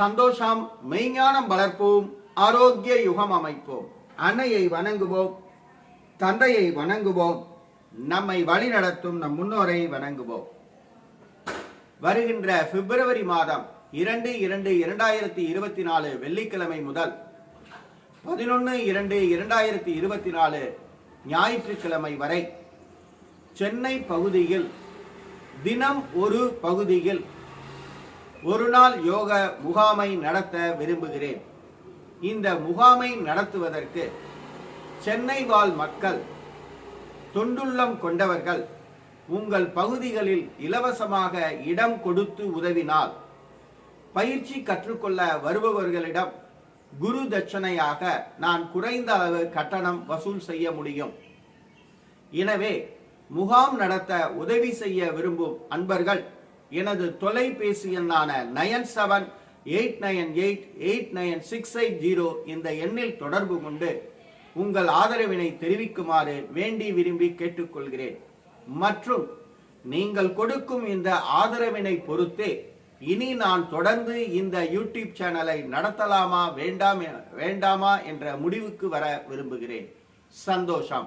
சந்தோஷம் மெய்ஞானம் வளர்ப்போம் ஆரோக்கிய யுகம் அமைப்போம். அன்னையை வணங்குவோம் தந்தையை வணங்குவோம் நம்மை வழிநடத்தும் நம் முன்னோரை வணங்குவோம். வருகின்ற பிப்ரவரி மாதம் இரண்டு இரண்டு இரண்டாயிரத்தி இருபத்தி நாலு வெள்ளிக்கிழமை முதல் பதினொன்று இரண்டு இரண்டாயிரத்தி இருபத்தி நாலு ஞாயிற்றுக்கிழமை வரை சென்னை பகுதியில் தினம் ஒரு பகுதியில் ஒரு நாள் யோக முகாமை நடத்த விரும்புகிறேன். இந்த முகாமை நடத்துவதற்கு சென்னை வாழ் மக்கள் தொண்டுள்ளம் கொண்டவர்கள் உங்கள் பகுதிகளில் இலவசமாக இடம் கொடுத்து உதவினால் பயிற்சி கற்றுக்கொள்ள வருபவர்களிடம் குரு தட்சணையாக நான் குறைந்த அளவு கட்டணம் வசூல் செய்ய முடியும். எனவே முகாம் நடத்த உதவி செய்ய விரும்பும் அன்பர்கள் எனது தொலைபேசி எண்ணான nine seven eight nine eight eight nine six eight zero இந்த எண்ணில் தொடர்பு கொண்டு உங்கள் ஆதரவினை தெரிவிக்குமாறு வேண்டி விரும்பி கேட்டுக்கொள்கிறேன். மற்றும் நீங்கள் கொடுக்கும் இந்த ஆதரவினை பொறுத்தே இனி நான் தொடர்ந்து இந்த யூடியூப் சேனலை நடத்தலாமா வேண்டாம் வேண்டாமா என்ற முடிவுக்கு வர விரும்புகிறேன். சந்தோஷம்.